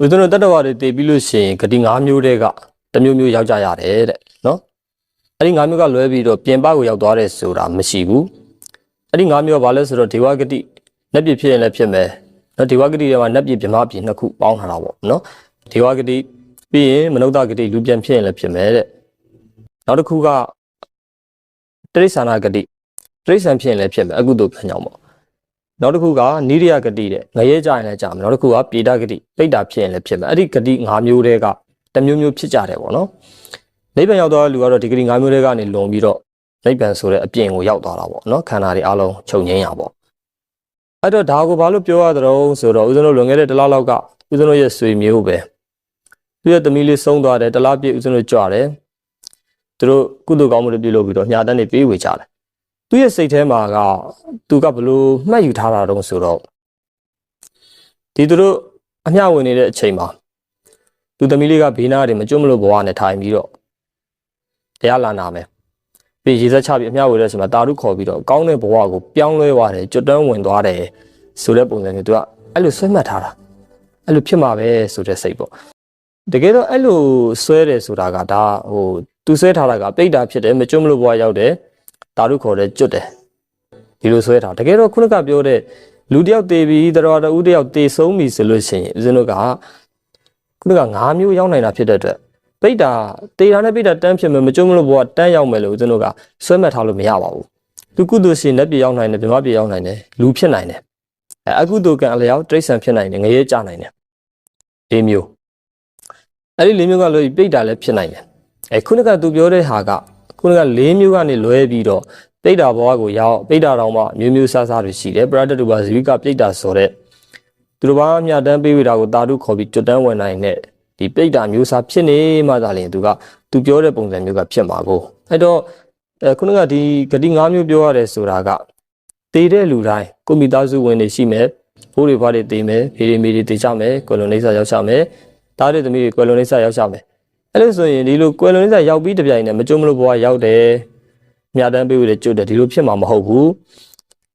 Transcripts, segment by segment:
ဦးဇင်းတို့တတ္တဝါတွေတည်ပြီးလို့ရှိရင်ဂတိ၅မျိုးတည်းကတစ်မျိုးမျိုးရောက်ကြရတယ်တဲ့နော်အဲ့ဒီ၅မျိုးကလွဲပြီးတော့ပြင်ပကိုရောက်သွားတယ်ဆိုတာမရှိဘူးအဲ့ဒီ၅မျိုးကဘာလဲဆိုတော့ဒေဝဂတိနတ်ပြည်ဖြစ်ရင်လည်းဖြစ်မယ်နော်ဒေဝဂတိတွေမှာနတ်ပြည်ဗြဟ္မပြည်နှစ်ခုပေါင်းထားတာပေါ့နော်ဒေဝဂတိပြီးရင်မနုဿဂတိလူပြန်ဖြစ်ရင်လည်းဖြစ်မယ်တဲ့နောက်တစ်ခုကတိရစ္ဆာန်ဂတိတိရစ္ဆာန်ဖြစ်ရင်လည်းဖြစ်မယ်အကုသိုလ်ပြန်ကြောင်းပေါ့ နောက်တစ်ခုကနိရိယဂတိတဲ့ငရဲကြရင်လည်းကြာမယ်နောက်တစ်ခုကပြေတဂတိပိတ္တာဖြစ်ရင်လည်းဖြစ်မယ်အဲ့ဒီဂတိ၅မျိုးတည်းကတစ်မျိုးမျိုးဖြစ်ကြတယ်ပေါ့နော်နိဗ္ဗာန်ရောက်သွားတဲ့လူကတော့ဒီဂတိ၅မျိုးတည်းကနေလွန်ပြီးတော့နိဗ္ဗာန်ဆိုတဲ့အပြင်ကိုရောက်သွားတာပေါ့နော်ခန္ဓာတွေအလုံးချုပ်ငင်းရပေါ့အဲ့တော့ဒါကိုဘာလို့ပြောရသလဲဆိုတော့ဦးဇင်းတို့လွန်ခဲ့တဲ့တစ်လလောက်ကဦးဇင်းတို့ရဲ့ဆွေမျိုးပဲသူရဲ့သမီးလေးဆုံးသွားတယ်တစ်လပြည့်ဦးဇင်းတို့ကြွတယ်သူတို့ကုသိုလ်ကောင်းမှုတွေပြုလုပ်ပြီးတော့ညာတန်းတွေပေးဝေကြတယ် သူရဲ့စိတ်ထဲမှာကသူကဘလို့မှတ်ယူထားတာတုံးဆိုတော့ဒီသူတို့အမျှဝင်နေတဲ့အချိန်မှာသူသမီးလေးကဘေးနားတွေမကျွတ်မလို့ဘဝနဲ့ထိုင်ပြီးတော့တရားလာနာမယ်ပြီးရေစက်ချပြီးအမျှဝင်တဲ့အချိန်မှာတာရုခေါ်ပြီးတော့ကောင်းတဲ့ဘဝကိုပြောင်းလဲသွားတယ်ကျွတ်တန်းဝင်သွားတယ်ဆိုတဲ့ပုံစံမျိုးသူကအဲ့လိုဆွဲမှတ်ထားတာအဲ့လိုဖြစ်မှာပဲဆိုတဲ့စိတ်ပေါ့တကယ်တော့အဲ့လိုဆွဲတယ်ဆိုတာကဒါဟိုသူဆွဲထားတာကပိတ်တာဖြစ်တယ်မကျွတ်မလို့ဘဝရောက်တယ် တာရုခေါ်တယ်ကျွတ်တယ်ဒီလိုဆွဲထားတကယ်တော့ခုနကပြောတဲ့လူတစ်ယောက်တည်ပြီးတရားတော်ဦးတစ်ယောက်တည်ဆုံးပြီဆိုလို့ရှိရင်ဦးဇင်းတို့ကခုနက၅မျိုးရောက်နိုင်တာဖြစ်တဲ့အတွက်ပိတ်တာတေတာနဲ့ပိတ်တာတန်းဖြစ်မယ်မကြုံမလို့ဘောကတန်းရောက်မယ်လို့ဦးဇင်းတို့ကဆွဲမှတ်ထားလို့မရပါဘူးသူကုသိုလ်ရှင်လက်ပြေရောက်နိုင်တယ်ဗမာပြေရောက်နိုင်တယ်လူဖြစ်နိုင်တယ်အဲအကုသိုလ်ကံအလျောက်တိရစ္ဆာန်ဖြစ်နိုင်တယ်ငရဲကြနိုင်တယ်၄မျိုးအဲ့ဒီ၄မျိုးကလို့ပိတ်တာလည်းဖြစ်နိုင်တယ်အဲခုနကသူပြောတဲ့ဟာက ခုနက၄မျိုးကနေလွဲပြီးတော့ပိဋ္ဌာဘဝကိုရောက်ပိဋ္ဌာတော်မှာမျိုးမျိုးဆဆတွေရှိတယ်ပရတ္တုပါဇိဝိကပိဋ္ဌာဆိုတဲ့သူတို့ဘာမြတ်တမ်းပေးဝေတာကိုတာတုခေါ်ပြီးကျွတ်တန်းဝင်နိုင်တဲ့ဒီပိဋ္ဌာမျိုးစားဖြစ်နေမှသာလျှင်သူကသူပြောတဲ့ပုံစံမျိုးကဖြစ်မှာကိုအဲ့တော့အဲခုနကဒီဂတိ၅မျိုးပြောရတယ်ဆိုတာကတည်တဲ့လူတိုင်းကိုမိသားစုဝင်တွေရှိမယ်ဘိုးတွေဘွားတွေတည်မယ်ဖေတွေမေတွေတည်ကြမယ်ကွယ်လွန်နေစာရောက်ကြမယ်တားတဲ့သမီးတွေကွယ်လွန်နေစာရောက်ကြမယ် အဲ့လိုဆိုရင်ဒီလိုကွယ်လွန်နေစာရောက်ပြီးတပြိုင်နက်မကြုံမလို့ဘဝရောက်တယ်မြတ်တမ်းပေးဝေတဲ့ကျွတ်တယ်ဒီလိုဖြစ်မှာမဟုတ်ဘူး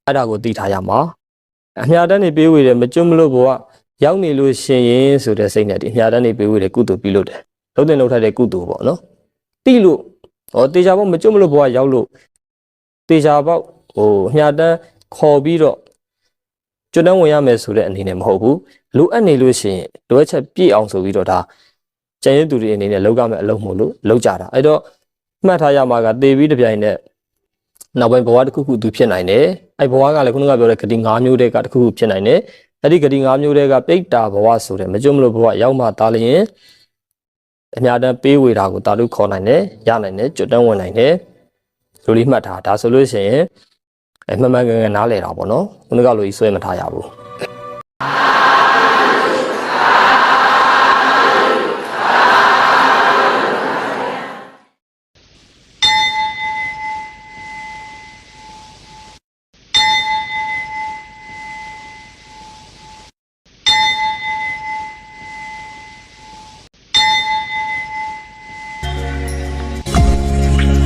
အဲ့ဒါကိုသိထားရမှာအမြတ်တမ်းနေပေးဝေတယ်မကျွတ်မလို့ဘောကရောက်နေလို့ရှင်ရင်ဆိုတဲ့စိတ်နဲ့ဒီအမြတ်တမ်းနေပေးဝေတဲ့ကုသိုလ်ပြုလုပ်တယ်လုံးတင်လုံးထိုက်တဲ့ကုသိုလ်ပေါ့နော်တိလို့ဟောတေချာပေါက်မကျွတ်မလို့ဘောကရောက်လို့တေချာပေါက်ဟိုအမြတ်တမ်းခေါ်ပြီးတော့ကျွတ်တန်းဝင်ရမယ်ဆိုတဲ့အနေနဲ့မဟုတ်ဘူးလိုအပ်နေလို့ရှင်လိုအပ်ချက်ပြည့်အောင်ဆိုပြီးတော့ဒါ ကျန်ရည်သူတွေအနေနဲ့လောက်ရမယ်အလုပ်မို့လို့လောက်ကြတာအဲ့တော့မှတ်ထားရမှာကတေပြီးတစ်ပြိုင်နက်နောက်ပိုင်းဘဝတစ်ခုခုသူဖြစ်နိုင်တယ်အဲ့ဘဝကလည်းခုနကပြောတဲ့ဂတိ၅မျိုးတည်းကတစ်ခုခုဖြစ်နိုင်တယ်အဲ့ဒီဂတိ၅မျိုးတည်းကပိတ္တာဘဝဆိုတဲ့မကြုံမလို့ဘဝရောက်မှတားလျင်အများတန်းပေးဝေတာကိုတာလို့ခေါ်နိုင်တယ်ရနိုင်တယ်ကျွတ်တန်းဝင်နိုင်တယ်လိုလေးမှတ်ထားဒါဆိုလို့ရှိရင်အမှန်မှန်ကန်ကန်နားလည်တာပေါ့နော်ခုနကလိုကြီးဆွဲမထားရဘူး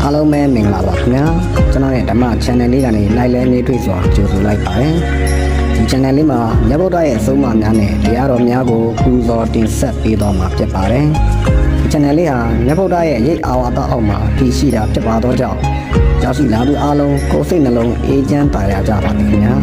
အားလုံးပဲမင်္ဂလာပါခင်ဗျာကျွန်တော်ရဲ့ဓမ္မ channel လေးကနေလိုက်လဲနေတွေ့စွာကြိုဆိုလိုက်ပါတယ်ဒီ channel လေးမှာမြတ်ဗုဒ္ဓရဲ့အဆုံးအမများနဲ့တရားတော်များကိုပူဇော်တင်ဆက်ပေးတော်မှာဖြစ်ပါတယ်ဒီ channel လေးဟာမြတ်ဗုဒ္ဓရဲ့ရိတ်အာဝါဒအောက်မှာတည်ရှိတာဖြစ်ပါသောကြောင့်ကြောက်ရှိလာသူအားလုံးကိုယ်စိတ်နှလုံးအေးချမ်းပါရကြပါမယ်ခင်ဗျာ